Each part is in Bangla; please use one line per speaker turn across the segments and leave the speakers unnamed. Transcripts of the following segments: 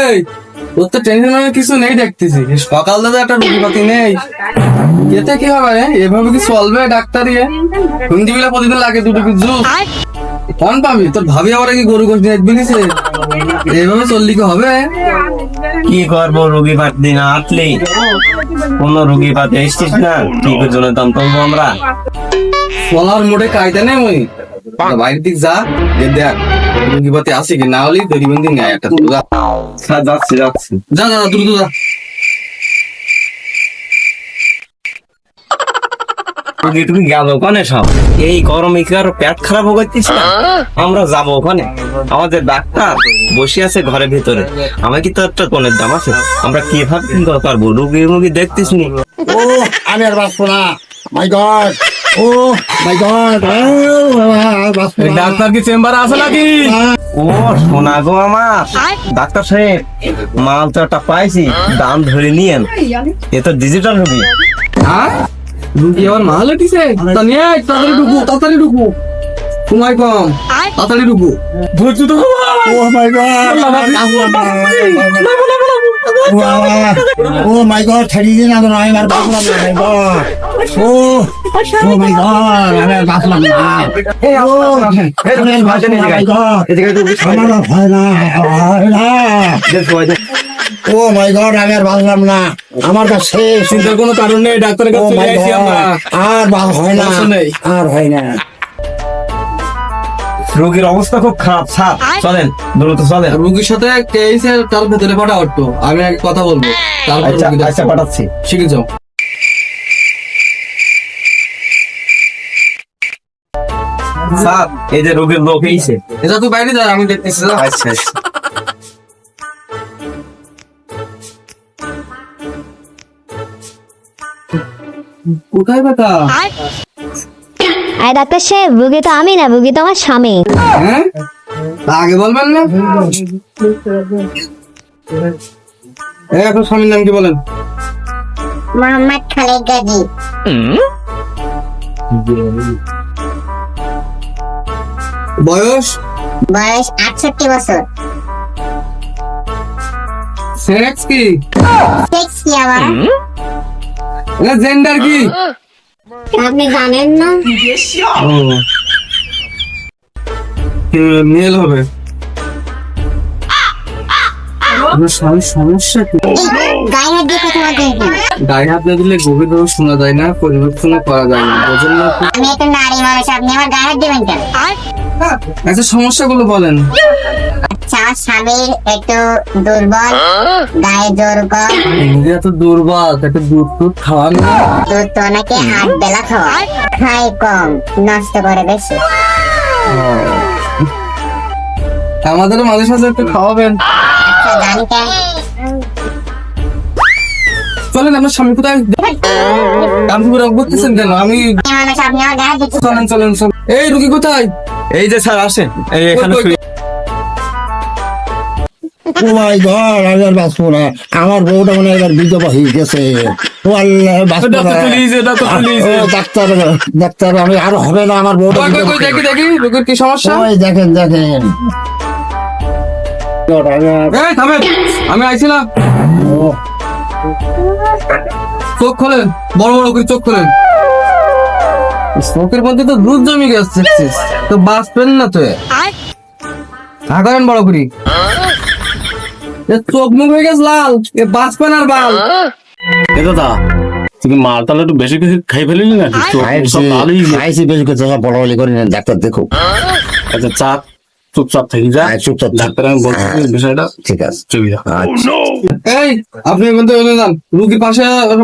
এই তোর তো টেনশন মানে কিছু নেই দেখতেছি। সকাল দাদা একটা রুগী পাতি নেই। এতে কি হবে এভাবে কি চলবে ডাক্তারি হিন্দি বেলা প্রতিদিন লাগে দুটো কি জুস কন পাবি? তোর ভাবি আবার কি গরু চললি কি হবে?
কি করব রুগী পাতি দিন আটলি? কোন রুগী পাতি এসছিস না? কি জন্য দাম তুলবো আমরা।
চলার মোড়ে কায়দা নেই ওই বাইরের দিক যা দেখ। আছে কি? না হলে দড়ি বন্দি নেয় একটা তুই যা।
স্যার যাচ্ছি যাচ্ছি।
যা যা দ্রুত যা।
টুকি গেল ওখানে সব? এই গরমে কি আর পেট খারাপ না আমরা যাব ওখানে। আমাদের ডাক্তার বসে আছে ঘরের ভিতরে। আমার কি তো একটা কোনের দাম আছে? আমরা কীভাবে কি পারব রুগী মুগী দেখতিস নি।
ও আমি আর বাঁচবো না। মাই গড ও মাই গড না
ডাক্তার কি চেম্বারে আছে নাকি
ও শোনা গো আমার ডাক্তার সাহেব মাল তো একটা পাইছি দাম ধরে নিয়েন এ তো ডিজিটাল রুগী
হ্যাঁ রুগী আবার মাল উঠিছে তা নিয়ে তাড়াতাড়ি ঢুকু তাড়াতাড়ি ঢুকু সময় কম তাড়াতাড়ি ঢুকু ধৈর্য তো
ও মাই গড ও মাই গড ছাড়িয়ে দিন আমি আমি আর বাঁচলাম না my god O O my god আমি আর বাঁচলাম না ও মাই গড আমার কাছে
চিন্তার কোনো কারণ নেই ডাক্তারের কাছে
আর বাল হয় না আর হয় না
রোগীর অবস্থা খুব খারাপ স্যার। চলেন দ্রুত চলেন।
রুগীর সাথে কেসে তার ভেতরে পাঠা অট্টো আমি এক কথা বলব।
আচ্ছা
রুগী
আচ্ছা
দেখো।
পাঠাচ্ছি।
শিখে যাও।
স্যার এই যে রোগীর লোক এইছে
এটা তুই বাইরে যা আমি দেখতেছি।
আচ্ছা আচ্ছা।
কোথায় বেটা?
আরে ডাক্তার সাহেব রুগী তো আমি না রুগী তো আমার স্বামী।
হ্যাঁ? আগে বলবেন না? এই আপনার স্বামীর নাম কি বলেন?
মোহাম্মদ খালেদ গাজী।
বয়স?
বয়স আটষট্টি বছর।
সেক্স কি?
সেক্স কি আবার?
জেন্ডার কি?
আপনি জানেন না?
মেল হবে? আপনার স্বামীর সমস্যা কি?
এই গায়ে হাত দিয়ে কথা বলতে কেন
গায়ে হাত না দিলে গভীর ভাবে শোনা যায় না পরিবর্তন করা যায় না। বোঝেন না আপনি?
আমি একটা নারী মানুষ আপনি আমার গায়ে হাত দিবেন কেন?
আচ্ছা সমস্যাগুলো বলেন।
আচ্ছা স্বামীর একটু দুর্বল গায়ে জোর কম।
এত দুর্বল একটা দুধ টুধ খাওয়ান।
দুধ তো নাকি হাত বেলা খাওয়া খাই কম নষ্ট করে বেশি।
আমাদের মাঝে সাঝে একটু খাওয়াবেন।
আচ্ছা জানি
চলেন আমার স্বামী কোথায় কেন আমি
আমার গায়ে হাত দিচ্ছেন
চলেন চলেন চলেন। এই রুগী কোথায়?
এই যে স্যার আসেন। এই এখানে
ওই, ওই,
শুয়ে-
ও মাই গড আমি আর বাঁচবো না। আমার বউটা মনে হয় এবার বিধবা হয়ে গেছে। ও আল্লাহ বাঁচবো না।
ডাক্তার
আমি আর হবে না আমার বউটা
দেখি দেখি রুগীর কি সমস্যা?
ওই দেখেন দেখেন। আমি আর-
চোখ খোলেন বড় বড় করে চোখ খোলেন। চোখের মধ্যে তো দুধ জমি গেছে তো বাঁচবেন না তো করেন বড় করি। চোখ মুখ হয়ে গেছে লাল এ বাঁচবেন আর বাল।
এ দাদা তুই কি মাল তাহলে একটু বেশি কিছু খাই ফেলিলি গেছে।
খাইছি বেশি করি না ডাক্তার দেখো
আচ্ছা চাপ চুপচাপ থেকে যা।
হ্যাঁ, চুপচাপ।
ডাক্তার আমি বলছি বিষয়টা
ঠিক আছে।
চুপি
আচ্ছা।
এই আপনি এখন তো যান। রুগীর পাশে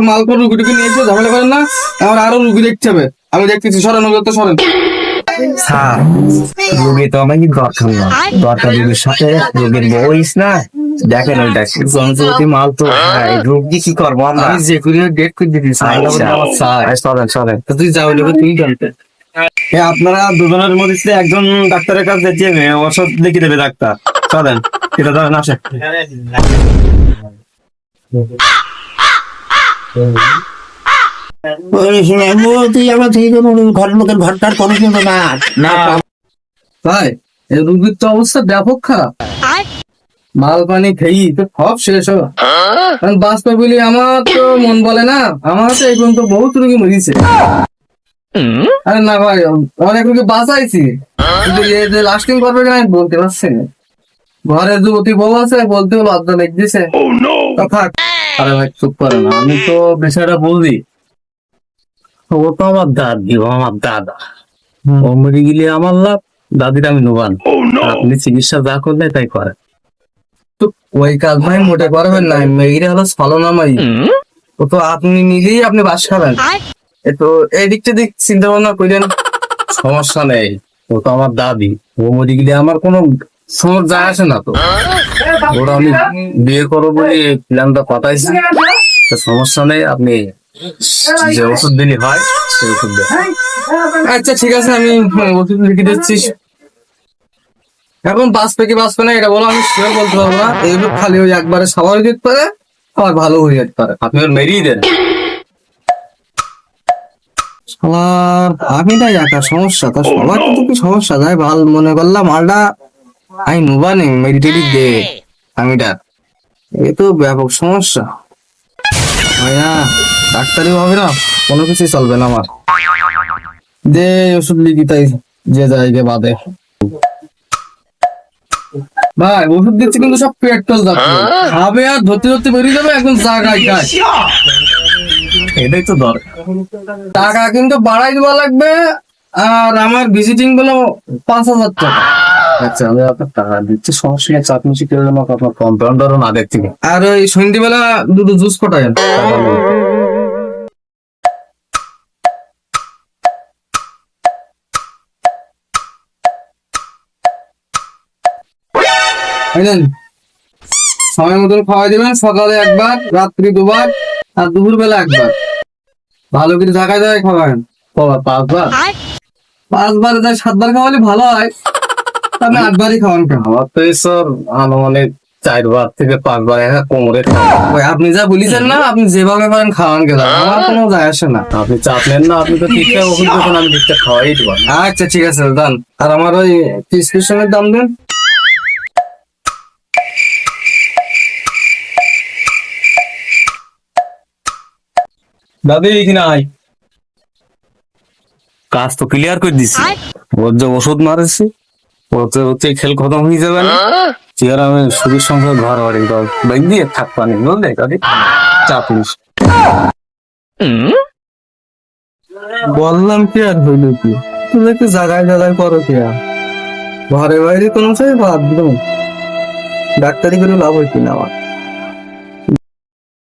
মাল করে রুগীটিকে নিয়েছে ঝামেলা করেন না আমার আরও রুগী দেখতে হবে। আমি দেখতেছি সরেন ওগুলো তো সরেন।
স্যার রোগী তো আমাকে দরকার না। দরকার রোগীর সাথে রোগীর বইস না দেখেন ওইটা। যন্ত্রপাতি মাল তো ভাই রোগী কি করব আমরা?
আমি যে করি ডেট করে দিতেছি
আচ্ছা, আচ্ছা, চলেন চলেন
তুই যাও তুই জানতে
আপনারা দুজনের মধ্যে একজন ডাক্তারের কাছে যেতে ওষুধ লিখে দেবে ডাক্তার। চলেন এটা ধরেন আসে
ওই শুনে, ও, তুই আমার থেকে কোনো ঘর লোকের ঘরটার কোনো কিন্তু না।
না। রুগীর তো অবস্থা ব্যাপক খারাপ মাল পানি খেয়ে তো সব শেষ হলো। কারণ বলি আমার তো মন বলে না। আমার তো এই পর্যন্ত বহুত রোগী মরিছে। আরে না ভাই অনেক রোগী বাঁচাইছি। কিন্তু এ যে লাস্টিং করবে কিনা আমি বলতে পারছি না। ঘরে যুবতী বউ আছে বলতে হলো আদ্রা লেগ দিছে থাক।
আরে ভাই চুপ করে না আমি তো বিষয়টা বুঝি। ও তো আমার দাদি ও আমার দাদা। ও মরে গেলে আমার লাভ দাদির আমি নোবান। আপনি চিকিৎসা যা করলে তাই করে
তো ওই কাজ ভাই মোটে করবেন না মেয়েরা হলো ছলনামাই। ও তো আপনি নিজেই আপনি বাস খাবেন। তো এদিক দিক চিন্তা ভাবনা করেন
সমস্যা নেই ও তো আমার দাদি। ও মরে গেলে আমার কোনো সময় যায় আসে না তো। ওরা আমি বিয়ে করব বলে প্ল্যানটা পাঠাইছি। তো সমস্যা নেই আপনি যে ওষুধ দিলে হয় সেই ওষুধ
আচ্ছা ঠিক আছে আমি ওষুধ লিখে দিচ্ছি। এখন বাঁচবে কি বাঁচবে না এটা বলো আমি শিওর বলতে পারব না। এইগুলো খালি ওই একবারে স্বাভাবিক পারে আবার ভালো হয়ে যেতে পারে।
আপনি ওর মেরিয়ে দেন।
সবার আমি তাই একা সমস্যা তো সবার কিন্তু কি সমস্যা? যাই ভালো মনে করলাম মালটা আমি নুবানি মেডিটেরি দে আমি ডাক এ তো ব্যাপক সমস্যা। ভাইয়া ডাক্তারি হবে না? কোনো কিছু চলবে না আমার। দে ওষুধ লিখি তাই যে জায়গায় বাদে। ভাই ওষুধ দিচ্ছি কিন্তু সব পেট্রোল যাচ্ছে। খাবে আর ধরতে ধরতে বেরিয়ে যাবে এখন জায়গায়
এটাই তো দরকার
টাকা কিন্তু বাড়াই দেওয়া লাগবে আর আমার ভিজিটিংগুলো পাঁচ হাজার টাকা।
আচ্ছা আমি আপনার টাকা দিচ্ছি সমস্যা নেই চাটনি শিখে আমাকে আপনার কম্পাউন্ডারও না দেখতে
আর ওই সন্ধ্যেবেলা দুটো জুস কটায় বুঝলেন সময় মতন খাওয়াই দিবেন সকালে একবার রাত্রি দুবার আর দুপুর বেলা একবার। ভালো করে জায়গায় জায়গায় খাওয়াবেন
কবার পাঁচবার?
পাঁচবার যায় সাতবার খাওয়ালে ভালো হয় আপনি আটবারই খাওয়ান কেন?
আমার তো এসব আনুমানিক চারবার থেকে পাঁচবার একা কোমরে খাওয়া।
ওই আপনি যা বলিছেন না আপনি যেভাবে পারেন খাওয়ান গেল আমার কোনো যায় আসে না।
আপনি চাপ নেন না আপনি তো ঠিকঠাক ওষুধ যখন আমি ঠিকঠাক খাওয়াই দেবো।
আচ্ছা ঠিক আছে দান আর আমার ওই প্রেসক্রিপশনের দাম দেন?
দাদি এখানে আয়। কাজ তো ক্লিয়ার করে দিছি। ওর যে ওষুধ মারেছি। ওতে হচ্ছে খেল খতম হয়ে যাবে না। চেয়ার আমি সুখের সংসার ঘর বাড়ি ব্যাগ দিয়ে থাক পানি বুঝলে দাদি চাপ নিস
বললাম কি আর হইল কি? তুমি একটু জাগায় জায়গায় করো কি আর? ঘরে বাইরে কোনো চাই বাদ দিলাম ডাক্তারি করে লাভ হইতো না আমার?